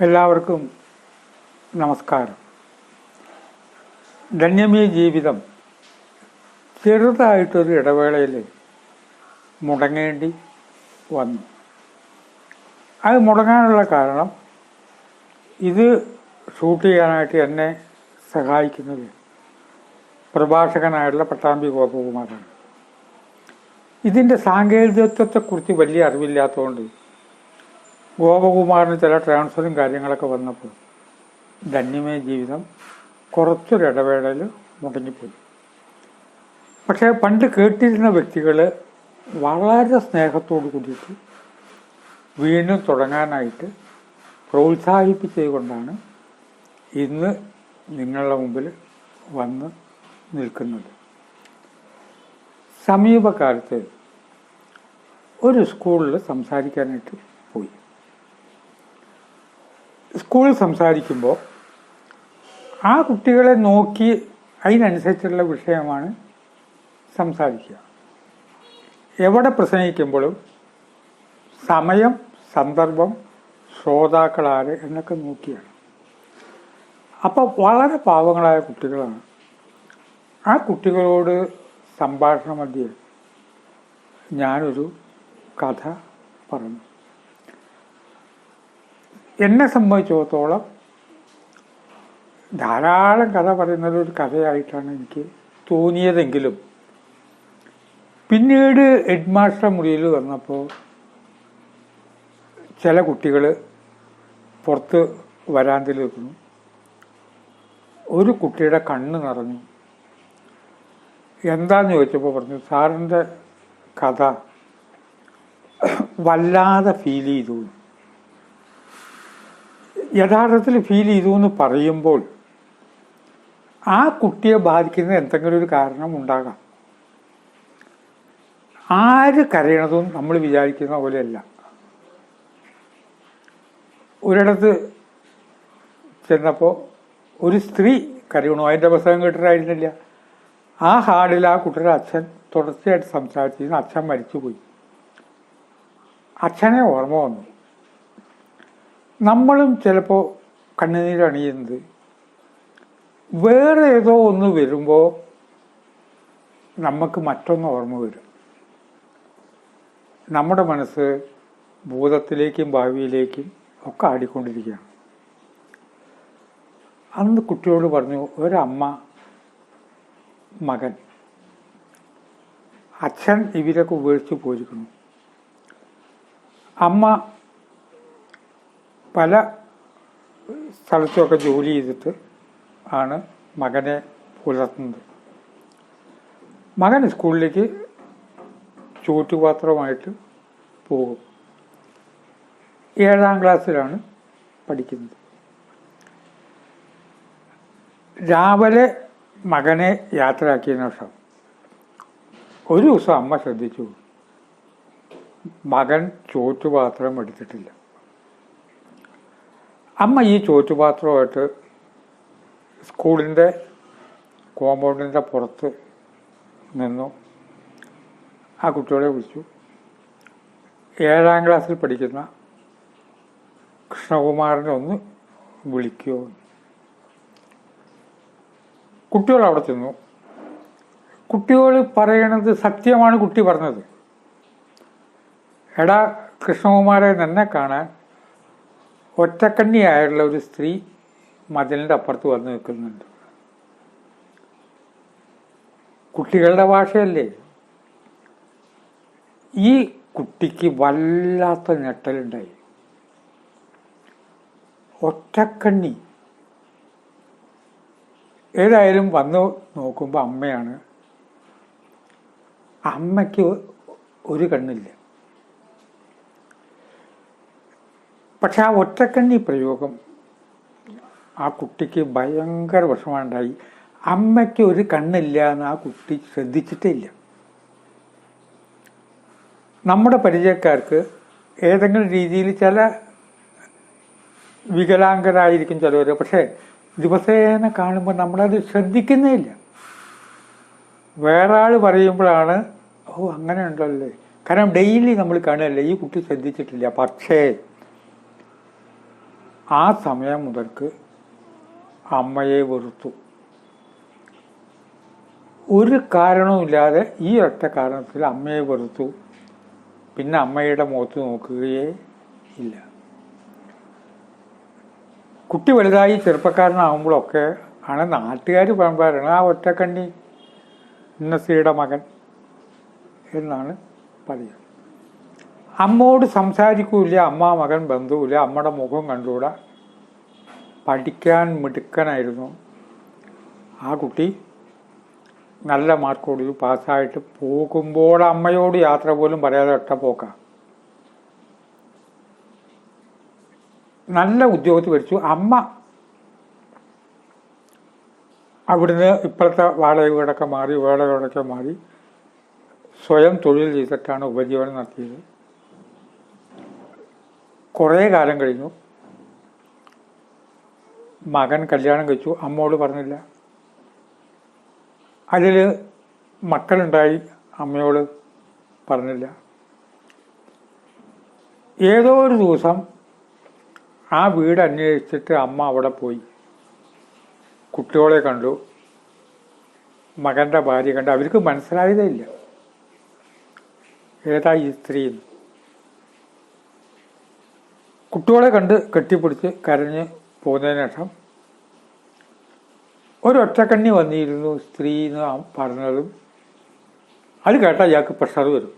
എല്ലാവർക്കും നമസ്കാരം. ധന്യമീ ജീവിതം. ചെറുതായിട്ടൊരു ഇടവേളയിൽ മുടങ്ങേണ്ടി വന്നു. അത് മുടങ്ങാനുള്ള കാരണം ഇത് ഷൂട്ട് ചെയ്യാനായിട്ട് എന്നെ സഹായിക്കുന്നത് പ്രഭാഷകനായിട്ടുള്ള പട്ടാമ്പി ഗോപകുമാറാണ്. ഇതിന്റെ സാങ്കേതികത്വത്തെക്കുറിച്ച് വലിയ അറിവില്ലാത്തതുകൊണ്ട് ഗോപകുമാറിന് ചില ട്രാൻസ്ഫറും കാര്യങ്ങളൊക്കെ വന്നപ്പോൾ ധന്യമേ ജീവിതം കുറച്ചൊരിടവേളയിൽ മുടങ്ങിപ്പോയി. പക്ഷേ പണ്ട് കേട്ടിരുന്ന വ്യക്തികൾ വളരെ സ്നേഹത്തോടു കൂടിയിട്ട് വീണ്ടും തുടങ്ങാനായിട്ട് പ്രോത്സാഹിപ്പിച്ചതുകൊണ്ടാണ് ഇന്ന് നിങ്ങളുടെ മുമ്പിൽ വന്ന് നിൽക്കുന്നത്. സമീപകാലത്ത് ഒരു സ്കൂളിൽ സംസാരിക്കാനായിട്ട് പോയി. സ്കൂളിൽ സംസാരിക്കുമ്പോൾ ആ കുട്ടികളെ നോക്കി അതിനനുസരിച്ചുള്ള വിഷയമാണ് സംസാരിക്കുക. എവിടെ പ്രസംഗിക്കുമ്പോഴും സമയം സന്ദർഭം ശ്രോതാക്കളാര് എന്നൊക്കെ നോക്കിയാണ്. അപ്പോൾ വളരെ പാവങ്ങളായ കുട്ടികളാണ്. ആ കുട്ടികളോട് സംഭാഷണ മധ്യേ ഞാനൊരു കഥ പറഞ്ഞു. എന്നെ സംബന്ധിച്ചിടത്തോളം ധാരാളം കഥ പറയുന്നത് ഒരു കഥയായിട്ടാണ് എനിക്ക് തോന്നിയതെങ്കിലും പിന്നീട് ഹെഡ് മാസ്റ്റർ മുറിയിൽ വന്നപ്പോൾ ചില കുട്ടികൾ പുറത്ത് വരാന്തിൽ നിൽക്കുന്നു. ഒരു കുട്ടിയുടെ കണ്ണ് നിറഞ്ഞു. എന്താന്ന് ചോദിച്ചപ്പോൾ പറഞ്ഞു സാറിന്റെ കഥ വല്ലാതെ ഫീൽ ചെയ്തു. യഥാർത്ഥത്തിൽ ഫീൽ ചെയ്തു എന്ന് പറയുമ്പോൾ ആ കുട്ടിയെ ബാധിക്കുന്ന എന്തെങ്കിലും ഒരു കാരണം ഉണ്ടാകാം. ആര് കരയണതും നമ്മൾ വിചാരിക്കുന്ന പോലെയല്ല. ഒരിടത്ത് ചെന്നപ്പോൾ ഒരു സ്ത്രീ കരയണു. അതിന്റെ പുസ്തകം കേട്ടിട്ടായിരുന്നില്ല. ആ ഹാളിൽ ആ കുട്ടിയുടെ അച്ഛൻ തുടർച്ചയായിട്ട് സംസാരിച്ചിരുന്നു. അച്ഛൻ മരിച്ചുപോയി. അച്ഛനെ ഓർമ്മ വന്നു. നമ്മളും ചിലപ്പോൾ കണ്ണുനീരണിയുന്നത് വേറെ ഏതോ ഒന്ന് വരുമ്പോൾ നമുക്ക് മറ്റൊന്ന് ഓർമ്മ വരും. നമ്മുടെ മനസ്സ് ഭൂതത്തിലേക്കും ഭാവിയിലേക്കും ഒക്കെ ആടിക്കൊണ്ടിരിക്കുകയാണ്. അന്ന് കുട്ടിയോട് പറഞ്ഞു ഒരമ്മ മകൻ അച്ഛൻ ഇവരൊക്കെ ഉപേക്ഷിച്ച് പോയിരിക്കുന്നു. അമ്മ പല സ്ഥലത്തുമൊക്കെ ജോലി ചെയ്തിട്ട് ആണ് മകനെ പുലർത്തുന്നത്. മകൻ സ്കൂളിലേക്ക് ചൂട്ടുപാത്രമായിട്ട് പോകും. ഏഴാം ക്ലാസ്സിലാണ് പഠിക്കുന്നത്. രാവിലെ മകനെ യാത്രയാക്കിയതിന് ശേഷം ഒരു ദിവസം അമ്മ ശ്രദ്ധിച്ചു. മകൻ ചോറ്റുപാത്രം എടുത്തിട്ടില്ല. അമ്മ ഈ ചോറ്റുപാത്രമായിട്ട് സ്കൂളിന്റെ കോമ്പൗണ്ടിന്റെ പുറത്ത് നിന്നു. ആ കുട്ടികളെ വിളിച്ചു. ഏഴാം ക്ലാസ്സിൽ പഠിക്കുന്ന കൃഷ്ണകുമാറിനെ ഒന്ന് വിളിക്കുമോ കുട്ടികൾ അവിടെ ചെന്നു. കുട്ടികൾ പറയണത് സത്യമാണ് കുട്ടി പറഞ്ഞത്. എടാ കൃഷ്ണകുമാരെ നിന്നെ കാണാൻ ഒറ്റക്കണ്ണിയായുള്ള ഒരു സ്ത്രീ മതിലിന്റെ അപ്പുറത്ത് വന്ന് നിൽക്കുന്നുണ്ട്. കുട്ടികളുടെ ഭാഷയല്ലേ? ഈ കുട്ടിക്ക് വല്ലാത്ത ഞെട്ടലുണ്ടായി. ഒറ്റക്കണ്ണി. ഏതായാലും വന്ന് നോക്കുമ്പോൾ അമ്മയാണ്. അമ്മയ്ക്ക് ഒരു കണ്ണില്ല. പക്ഷെ ആ ഒറ്റക്കണ്ണി പ്രയോഗം ആ കുട്ടിക്ക് ഭയങ്കര വിഷമമുണ്ടായി. അമ്മയ്ക്ക് ഒരു കണ്ണില്ല എന്ന് ആ കുട്ടി ശ്രദ്ധിച്ചിട്ടില്ല. നമ്മുടെ പരിചയക്കാർക്ക് ഏതെങ്കിലും രീതിയിൽ ചില വികലാംഗരായിരിക്കും ചിലവർ പക്ഷേ ദിവസേന കാണുമ്പോൾ നമ്മളത് ശ്രദ്ധിക്കുന്നേ ഇല്ല. വേറെ ആൾ പറയുമ്പോഴാണ് ഓ അങ്ങനെ ഉണ്ടല്ലേ കാരണം ഡെയിലി നമ്മൾ കാണുകയല്ലേ ഈ കുട്ടി ശ്രദ്ധിച്ചിട്ടില്ല. പക്ഷേ ആ സമയം മുതൽക്ക് അമ്മയെ വെറുത്തു. ഒരു കാരണവുമില്ലാതെ ഈ ഒറ്റ കാരണത്തിൽ അമ്മയെ വെറുത്തു. പിന്നെ അമ്മയുടെ മുഖത്ത് നോക്കുകയേ ഇല്ല. കുട്ടി വലുതായി ചെറുപ്പക്കാരനാകുമ്പോഴൊക്കെ ആണ് നാട്ടുകാർ പറയുമ്പോഴാണ് ആ ഒറ്റക്കണ്ണി ഇന്നസിയുടെ മകൻ എന്നാണ് പറയുക. അമ്മോട് സംസാരിക്കൂല അമ്മ മകൻ ബന്ധുവില്ല അമ്മയുടെ മുഖം കണ്ടുകൂടാ? പഠിക്കാൻ മിടുക്കനായിരുന്നു. ആ കുട്ടി നല്ല മാർക്കോട് പാസ്സായിട്ട് പോകുമ്പോൾ അമ്മയോട് യാത്ര പോലും പറയാതെ ഒറ്റ നല്ല ഉദ്യോഗത്തിൽ പഠിച്ചു അമ്മ അവിടുന്ന് ഇപ്പോഴത്തെ വാടക വീടൊക്കെ മാറി വേടക മാറി സ്വയം തൊഴിൽ ചെയ്തിട്ടാണ് ഉപജീവനം നടത്തിയത്. കുറേ കാലം കഴിഞ്ഞു. മകൻ കല്യാണം കഴിച്ചു. അമ്മോട് പറഞ്ഞില്ല. അതിൽ മക്കളുണ്ടായി. അമ്മയോട് പറഞ്ഞില്ല. ഏതോ ഒരു ദിവസം ആ വീട് അന്വേഷിച്ചിട്ട് അമ്മ അവിടെ പോയി. കുട്ടികളെ കണ്ടു. മകന്റെ ഭാര്യ കണ്ടു. അവർക്ക് മനസ്സിലായതേ ഇല്ല. ഏതാ ഈ സ്ത്രീ. കുട്ടികളെ കണ്ട് കെട്ടിപ്പിടിച്ച് കരഞ്ഞ് പോകുന്നതിന് ശേഷം ഒരൊറ്റക്കണ്ണി വന്നിരുന്നു സ്ത്രീ എന്ന് പറഞ്ഞതും അത് കേട്ടാൽ ഇയാൾക്ക് പ്രഷർ വരും.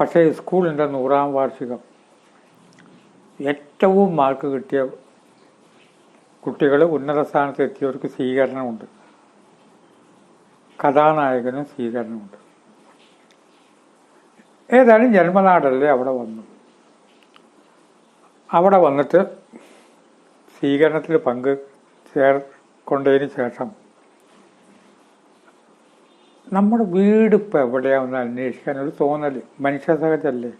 പക്ഷേ സ്കൂളിന്റെ നൂറാം വാർഷികം ഏറ്റവും മാർക്ക് കിട്ടിയ കുട്ടികൾ ഉന്നത സ്ഥാനത്ത് എത്തിയവർക്ക് സ്വീകരണമുണ്ട്. കഥാനായകനും സ്വീകരണമുണ്ട്. ഏതായാലും ജന്മനാടല്ലേ അവിടെ വന്നു. അവിടെ വന്നിട്ട് സ്വീകരണത്തിൽ പങ്ക് ചേർക്കൊണ്ടതിന് ശേഷം നമ്മുടെ വീട് ഇപ്പം എവിടെയാണെന്ന് അന്വേഷിക്കാൻ ഒരു തോന്നൽ മനുഷ്യ സഹജല്ലേ?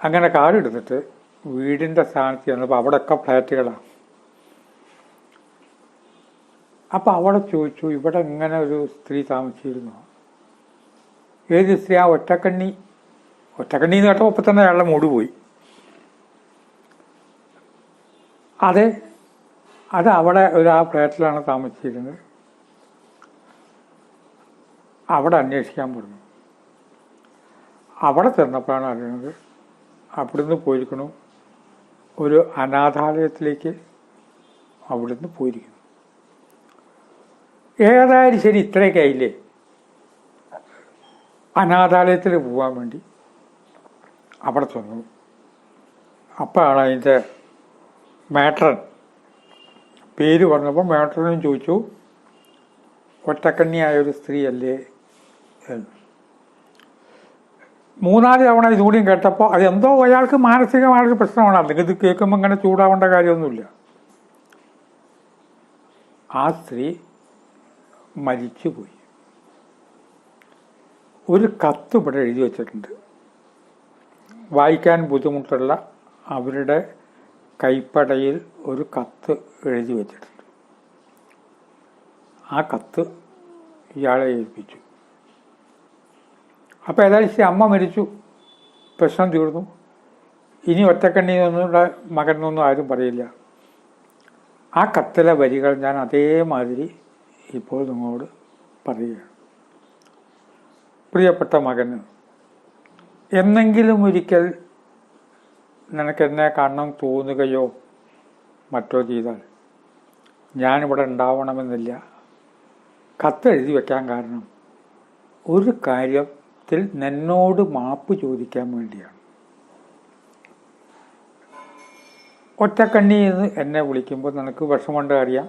അങ്ങനെ കാലെടുത്തിട്ട് വീടിന്റെ സ്ഥാനത്ത് ചെന്നപ്പോൾ അവിടെയൊക്കെ ഫ്ലാറ്റുകളാണ് അപ്പം അവിടെ ചോദിച്ചു ഇവിടെ ഇങ്ങനെ ഒരു സ്ത്രീ താമസിച്ചിരുന്നു? ഏത് സ്ത്രീ ആ ഒറ്റക്കണ്ണി. ഒറ്റക്കണ്ണി എന്ന് കേട്ടപ്പോൾ തന്നെ അയാളുടെ മൂട് പോയി. അതെ അത് അവിടെ ഒരു ആ ഫ്ലാറ്റിലാണ് താമസിച്ചിരുന്നത്. അവിടെ അന്വേഷിക്കാൻ പറഞ്ഞു അവിടെ ചെന്നപ്പോഴാണ് അറിയുന്നത് അവിടുന്ന് പോയിരിക്കണു ഒരു അനാഥാലയത്തിലേക്ക് അവിടുന്ന് പോയിരിക്കുന്നു. ഏതായാലും ശരി ഇത്രയൊക്കെ ആയില്ലേ? അനാഥാലയത്തിൽ പോകാൻ വേണ്ടി. അവിടെ ചെന്നു അപ്പോഴാണ് അതിന്റെ മാട്രൻ പേര് പറഞ്ഞപ്പോൾ മാട്രനും ചോദിച്ചു ഒറ്റക്കണ്ണിയായ ഒരു സ്ത്രീയല്ലേ? എന്ന്. മൂന്നാൽ തവണ ഇതുകൂടിയും കേട്ടപ്പോൾ അതെന്തോ അയാൾക്ക് മാനസികമായൊരു പ്രശ്നമാണ്. അല്ലെങ്കിൽ ഇത് കേൾക്കുമ്പോൾ ഇങ്ങനെ ചൂടാവേണ്ട കാര്യമൊന്നുമില്ല. ആ സ്ത്രീ മരിച്ചുപോയി. ഒരു കത്ത് ഇവിടെ എഴുതി വച്ചിട്ടുണ്ട്. വായിക്കാൻ ബുദ്ധിമുട്ടുള്ള അവരുടെ കൈപ്പടയിൽ ഒരു കത്ത് എഴുതി വച്ചിട്ടുണ്ട്. ആ കത്ത് ഇയാളെ ഏൽപ്പിച്ചു. അപ്പോൾ ഏതായാലും അമ്മ മരിച്ചു. പ്രശ്നം തീർന്നു. ഇനി ഒറ്റക്കണ്ണിയൊന്നും മകനൊന്നും ആരും പറയില്ല. ആ കത്തിലെ വരികൾ ഞാൻ അതേമാതിരി ഇപ്പോൾ നിങ്ങളോട് പറയുകയാണ്. പ്രിയപ്പെട്ട മകന് എന്നെങ്കിലും ഒരിക്കൽ നിനക്കെന്നെ കാണണം തോന്നുകയോ മറ്റോ ചെയ്താൽ ഞാനിവിടെ ഉണ്ടാവണമെന്നില്ല. കത്തെഴുതി വെക്കാൻ കാരണം ഒരു കാര്യത്തിൽ നിന്നോട് മാപ്പ് ചോദിക്കാൻ വേണ്ടിയാണ്. ഒറ്റക്കണ്ണി എന്ന് എന്നെ വിളിക്കുമ്പോൾ നിനക്ക് വിഷമമുണ്ട് അറിയാം.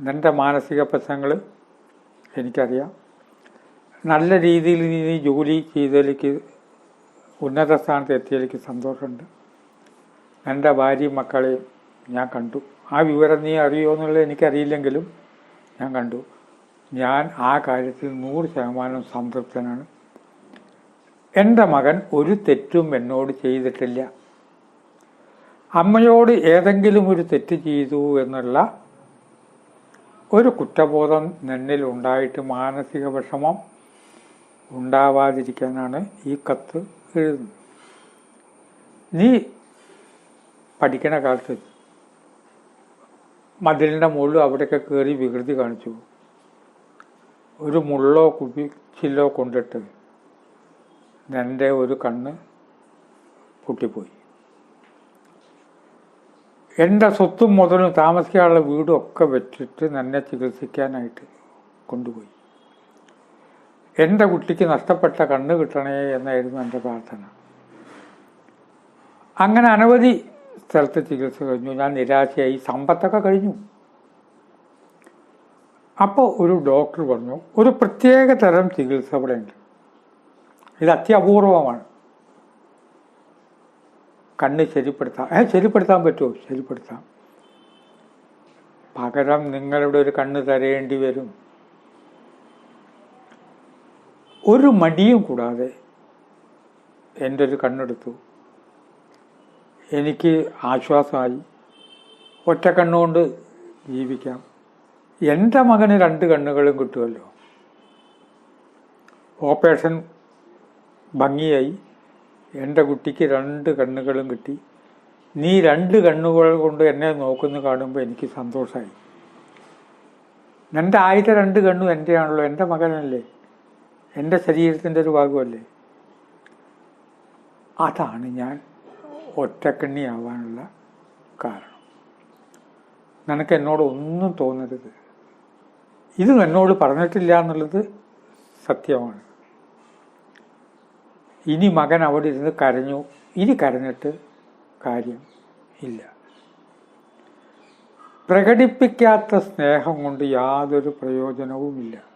നിന്റെ മാനസിക പ്രശ്നങ്ങൾ എനിക്കറിയാം. നല്ല രീതിയിൽ നീ ജോലി ചെയ്തതിലേക്ക് ഉന്നത സ്ഥാനത്ത് എത്തിയതിലേക്ക് സന്തോഷമുണ്ട്. എന്റെ ഭാര്യയും മക്കളെയും ഞാൻ കണ്ടു. ആ വിവരം നീ അറിയുമോ എന്നുള്ളത് എനിക്കറിയില്ലെങ്കിലും ഞാൻ കണ്ടു. ഞാൻ ആ കാര്യത്തിൽ നൂറ് ശതമാനം സംതൃപ്തനാണ്. എന്റെ മകൻ ഒരു തെറ്റും എന്നോട് ചെയ്തിട്ടില്ല. അമ്മയോട് ഏതെങ്കിലും ഒരു തെറ്റ് ചെയ്തു എന്നുള്ള ഒരു കുറ്റബോധം എന്നിൽ ഉണ്ടായിട്ട് മാനസിക വിഷമം ഉണ്ടാവാതിരിക്കാനാണ് ഈ കത്ത് എഴുതുന്നത് നീ പഠിക്കണ കാലത്ത് മതിലിന്റെ മുകളിലും അവിടെയൊക്കെ കയറി വികൃതി കാണിച്ചു. ഒരു മുള്ളോ കുപ്പിച്ചില്ലോ കൊണ്ടിട്ട് എന്റെ ഒരു കണ്ണ് പൊട്ടിപ്പോയി. എന്റെ സ്വത്തും മുതലും താമസിക്കാനുള്ള വീടും ഒക്കെ വെച്ചിട്ട് എന്നെ ചികിത്സിക്കാനായിട്ട് കൊണ്ടുപോയി. എന്റെ കുട്ടിക്ക് നഷ്ടപ്പെട്ട കണ്ണ് കിട്ടണേ എന്നായിരുന്നു എന്റെ പ്രാർത്ഥന. അങ്ങനെ അനവധി സ്ഥലത്ത് ചികിത്സ കഴിഞ്ഞു. ഞാൻ നിരാശയായി. സമ്പത്തൊക്കെ കഴിഞ്ഞു. അപ്പോൾ ഒരു ഡോക്ടർ പറഞ്ഞു ഒരു പ്രത്യേക തരം ചികിത്സ ഇവിടെ ഉണ്ട് ഇത് അത്യപൂർവമാണ്. കണ്ണ് ശരിപ്പെടുത്താം ഏ ശരിപ്പെടുത്താൻ പറ്റുമോ? ശരിപ്പെടുത്താം. പകരം നിങ്ങളുടെ ഒരു കണ്ണ് തരേണ്ടി വരും. ഒരു മടിയും കൂടാതെ എന്റെ ഒരു കണ്ണെടുത്തു. എനിക്ക് ആശ്വാസമായി. ഒറ്റ കണ്ണുകൊണ്ട് ജീവിക്കാം. എന്റെ മകന് രണ്ട് കണ്ണുകളും കിട്ടുമല്ലോ. ഓപ്പറേഷൻ ഭംഗിയായി. എന്റെ കുട്ടിക്ക് രണ്ട് കണ്ണുകളും കിട്ടി. നീ രണ്ട് കണ്ണുകൾ കൊണ്ട് എന്നെ നോക്കുന്നു കാണുമ്പോൾ എനിക്ക് സന്തോഷമായി. എന്റെ ആദ്യത്തെ രണ്ട് കണ്ണും എന്റെയാണല്ലോ. എന്റെ മകനല്ലേ? എന്റെ ശരീരത്തിന്റെ ഒരു ഭാഗമല്ലേ? അതാണ് ഞാൻ ഒറ്റക്കണ്ണിയാവാനുള്ള കാരണം. നിനക്ക് എന്നോട് ഒന്നും തോന്നരുത്. ഇത് എന്നോട് പറഞ്ഞിട്ടില്ല എന്നുള്ളത് സത്യമാണ്. ഇനി മകൻ അവിടെ ഇരുന്ന് കരഞ്ഞു. ഇനി കരഞ്ഞിട്ട് കാര്യം ഇല്ല. പ്രകടിപ്പിക്കാത്ത സ്നേഹം കൊണ്ട് യാതൊരു പ്രയോജനവുമില്ല.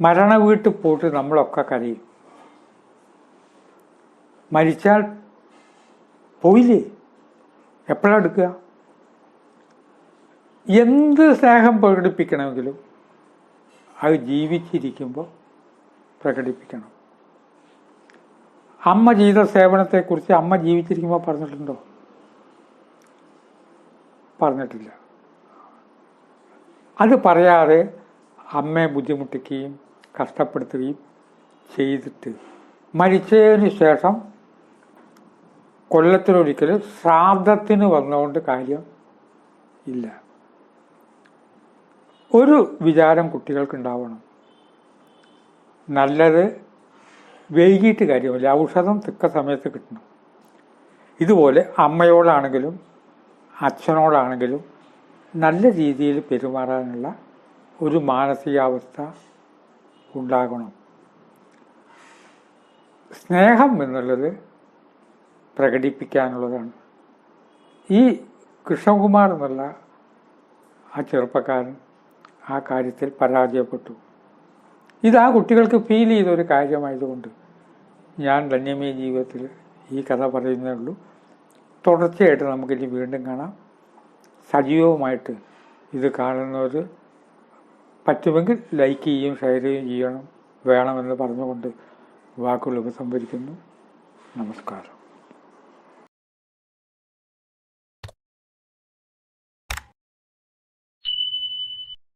മരണ വീട്ടിൽ പോയിട്ട് നമ്മളൊക്കെ കരയും. മരിച്ചാൽ പോയില്ലേ? എപ്പോഴാണ് എടുക്കുക? എന്ത് സ്നേഹം പ്രകടിപ്പിക്കണമെങ്കിലും അത് ജീവിച്ചിരിക്കുമ്പോൾ പ്രകടിപ്പിക്കണം. അമ്മ ചെയ്ത സേവനത്തെക്കുറിച്ച് അമ്മ ജീവിച്ചിരിക്കുമ്പോൾ പറഞ്ഞിട്ടുണ്ടോ? പറഞ്ഞിട്ടില്ല. അത് പറയാതെ അമ്മയെ ബുദ്ധിമുട്ടിക്കുകയും കഷ്ടപ്പെടുത്തുകയും ചെയ്തിട്ട് മരിച്ചതിന് ശേഷം കൊല്ലത്തിലൊരിക്കൽ ശ്രാദ്ധത്തിന് വന്നുകൊണ്ട് കാര്യം ഇല്ല. ഒരു വിചാരം കുട്ടികൾക്കുണ്ടാവണം. നല്ലത് വൈകിട്ട് കാര്യമില്ല. ഔഷധം തിക്ക സമയത്ത് കിട്ടണം. ഇതുപോലെ അമ്മയോടാണെങ്കിലും അച്ഛനോടാണെങ്കിലും നല്ല രീതിയിൽ പെരുമാറാനുള്ള ഒരു മാനസികാവസ്ഥ ഉണ്ടാകണം. സ്നേഹം എന്നുള്ളത് പ്രകടിപ്പിക്കാനുള്ളതാണ്. ഈ കൃഷ്ണകുമാർ എന്നുള്ള ആ ചെറുപ്പക്കാരൻ ആ കാര്യത്തിൽ പരാജയപ്പെട്ടു. ഇത് ആ കുട്ടികൾക്ക് ഫീൽ ചെയ്തൊരു കാര്യമായതുകൊണ്ട് ഞാൻ ധന്യമേ ജീവിതത്തിൽ ഈ കഥ പറയുന്നേ ഉള്ളൂ. തുടർച്ചയായിട്ട് നമുക്കിനി വീണ്ടും കാണാം. സജീവമായിട്ട് ഇത് കാണുന്നവർ പറ്റുമെങ്കിൽ ലൈക്ക് ചെയ്യും ഷെയർ ചെയ്യുകയും ചെയ്യണം. വേണമെന്ന് പറഞ്ഞുകൊണ്ട് വാക്കുകൾ ഉപസംഹരിക്കുന്നു. നമസ്കാരം.